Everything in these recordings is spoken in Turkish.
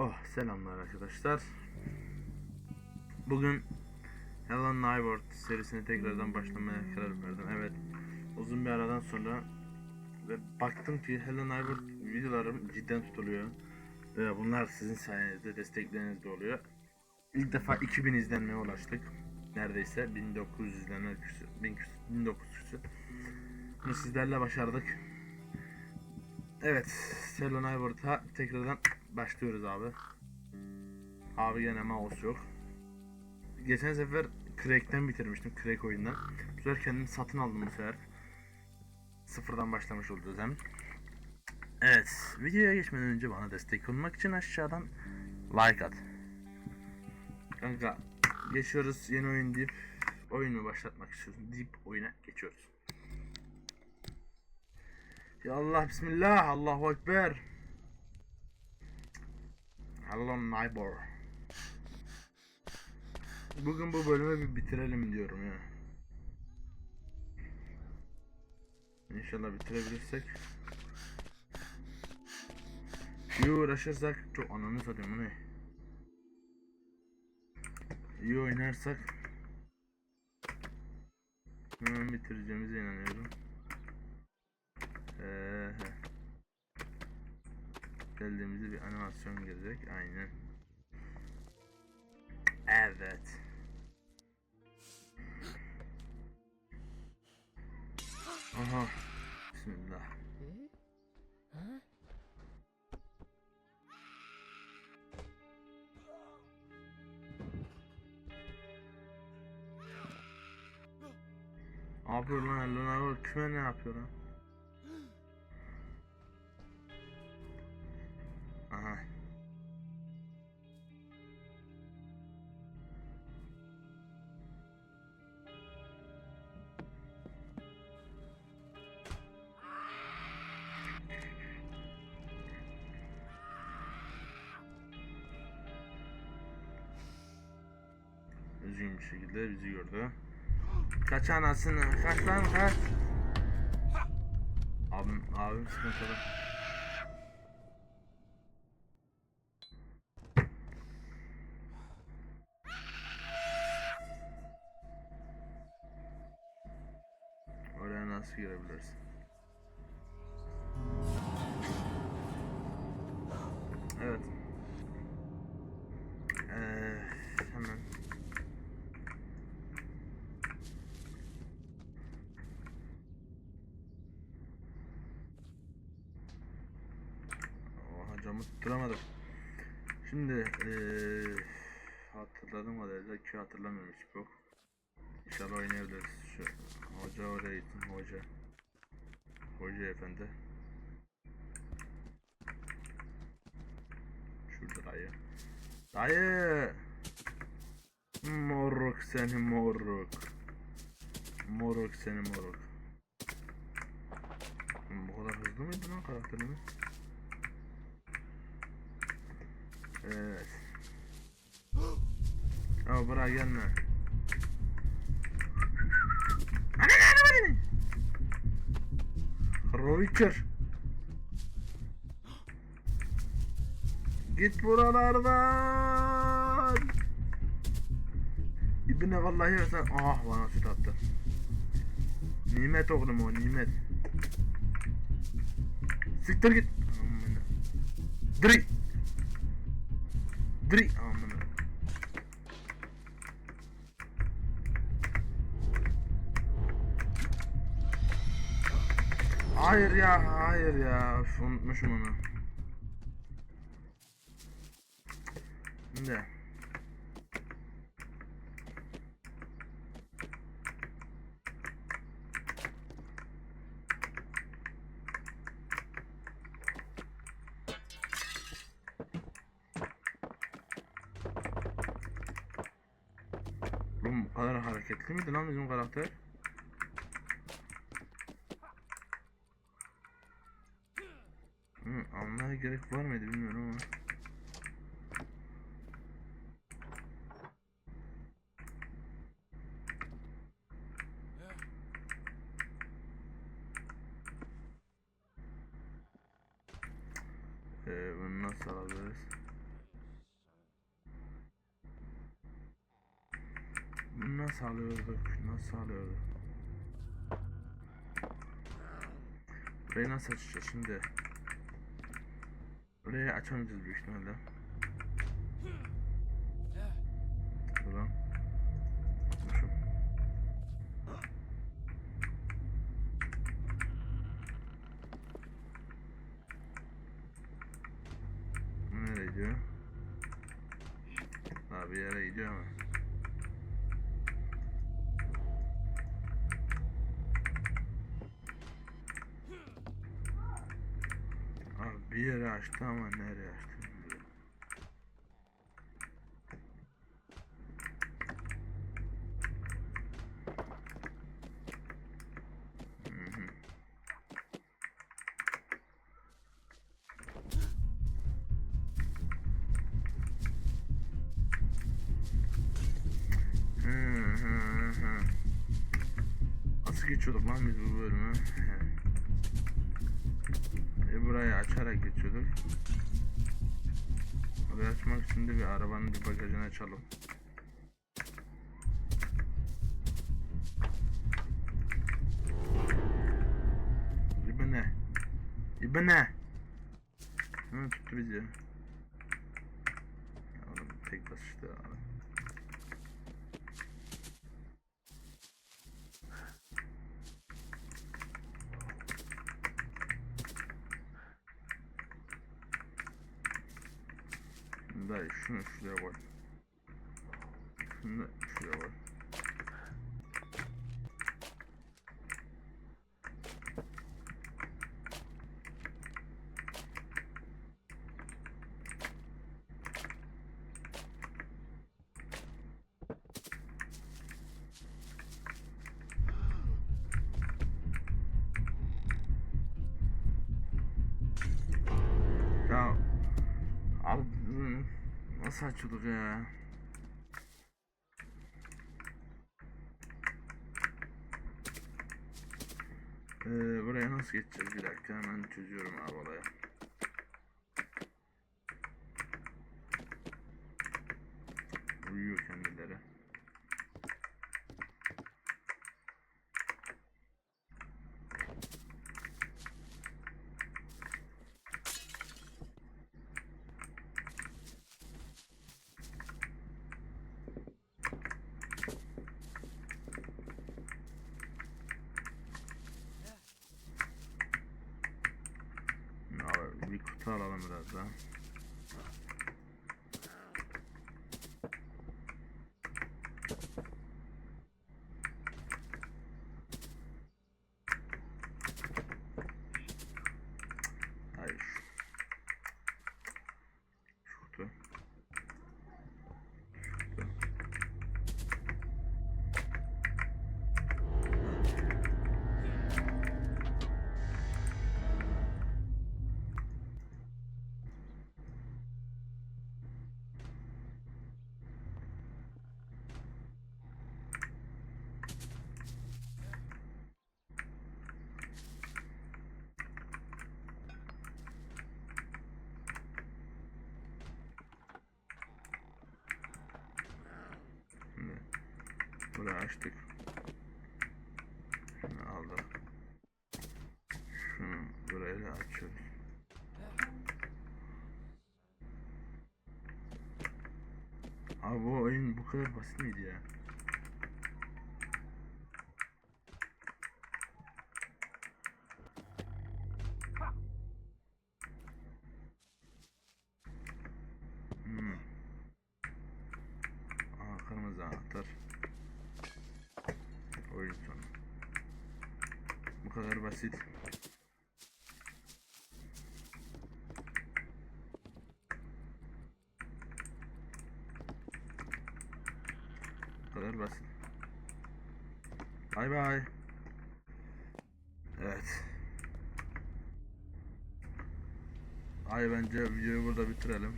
Oh selamlar arkadaşlar. Bugün Hello Neighbor serisine tekrardan başlamaya karar verdim. Evet uzun bir aradan sonra ve baktım ki Hello Neighbor videolarım cidden tutuluyor. Ve bunlar sizin sayenizde desteklerinizde oluyor. İlk defa 2000 izlenmeye ulaştık. Neredeyse 1900 izlenme küsü, 1000 küsü, 1900 küsü. Bunu sizlerle başardık. Evet, Hello Neighbor'da tekrardan başlıyoruz abi. Abi gene mouse yok. Geçen sefer Crack'ten bitirmiştim, Crack oyundan. Bu sefer kendim satın aldım bu sefer. Sıfırdan başlamış olacağız hem. Evet, videoya geçmeden önce bana destek olmak için aşağıdan like at. Kanka, geçiyoruz yeni oyun deyip oyunu başlatmak istiyorsun deyip oyuna geçiyoruz. Ya Allah bismillah Allahu ekber. Hello neighbor. Bugün bu bölümü bir bitirelim diyorum ya. İnşallah bitirebilirsek. İyi uğraşırsak çok ananı satayım bu ne? İyi oynarsak hemen bitireceğimize inanıyorum. Ee, geldiğimizde bir animasyon gelecek. Aynen. Evet. Aha. Bismillah. Yapıyor lan Hello Neighbor? Kime ne yapıyor lan? Aha. Üzgün bir şekilde bizi gördü. Kaç anasını, kaç lan kaç. Abim, abim sıkıntılı. Nasıl girebilirsin? Evet. Ee, hemen. Oha camı tutturamadım. Şimdi ee, hatırladığım kadarıyla ki hatırlamıyorum hiç yok. İnşallah oynayabiliriz. Şu hoca oraya hoca. Hoca efendi. Şurada dayı. Dayı. Moruk seni moruk. Moruk seni moruk. Bu kadar hızlı mıydı lan karakterimiz? Evet. Ama bırak gelme. Ananı ananı Roviker. Git buralardan. İbne vallahi sen ah bana süt attı. Nimet oğlum o nimet. Siktir git. Dri. Dri. Amına. Hayır ya, hayır ya. Üf, unutmuşum onu. Şimdi. Oğlum bu kadar hareketli miydi lan bizim karakter? gerek var mıydı bilmiyorum ama. Ee, nasıl alabiliriz? Bunu nasıl alıyorduk? Nasıl alıyorduk? Burayı nasıl açacağız şimdi? Burayı açamayacağız büyük ihtimalle. Buradan. Bu Nereye gidiyor? Abi yere gidiyor ama. Abi bir yere açtı ama nereye açtı bilmiyorum. Nasıl geçiyorduk lan biz bu bölümü? E burayı açarak geçiyorduk. Burayı açmak için de bir arabanın bir bagajını açalım. İbne. İbne. Hı tuttu bizi. Tek basıştı abi. Dayı şunu şuraya koy. Şunu da nasıl açılır ya? Ee, buraya nasıl geçeceğiz? Bir dakika hemen çözüyorum abi olayı. Uyuyor kendileri. prawda? Burayı açtık. Şunu aldık. Şunu burayı da açıyoruz. Abi bu oyun bu kadar basit miydi ya? Hmm. Aa kırmızı anahtar. Oyun sonu. Bu kadar basit. Bu kadar basit. Bay bay. Evet. Ay bence videoyu burada bitirelim.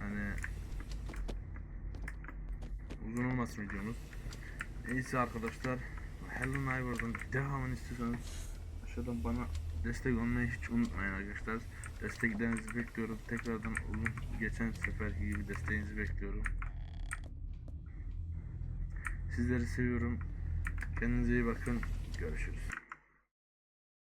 Hani uzun videomuz. Neyse arkadaşlar. Hello Neighbor'dan devamını istiyorsanız aşağıdan bana destek olmayı hiç unutmayın arkadaşlar. Desteklerinizi bekliyorum. Tekrardan olun. Geçen seferki gibi desteğinizi bekliyorum. Sizleri seviyorum. Kendinize iyi bakın. Görüşürüz.